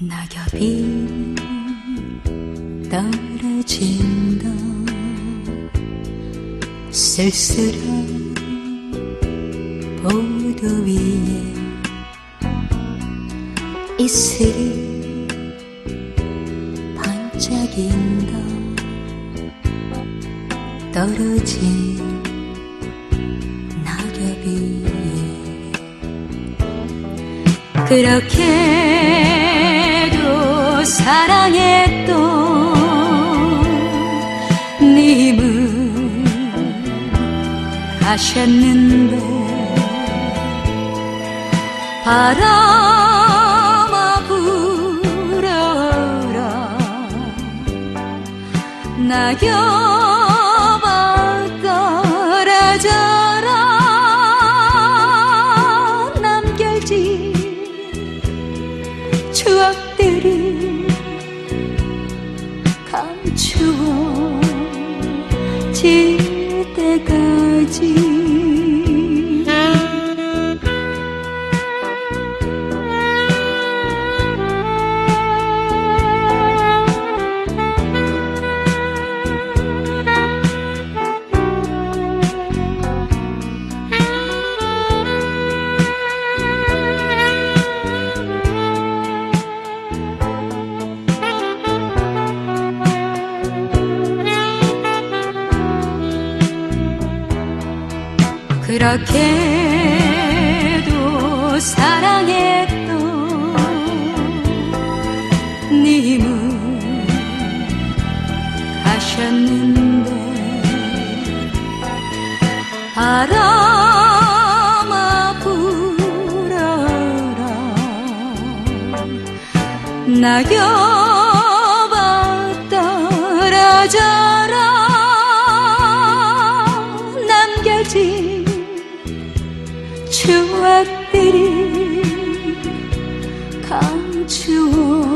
낙엽이 떨어진다. 쓸쓸한 보도 위에 이슬이 반짝인다. 떨어진 낙엽 위에 그렇게도 사랑했던 가셨는데 바람아 불어라 낙엽아 떨어져라 남겨진 추억들이 감추어질 때까 Chỉ 그렇게도 사랑했던 님은 가셨는데 바람아 불어라. 낙엽아 떨어져 추억들이 감추어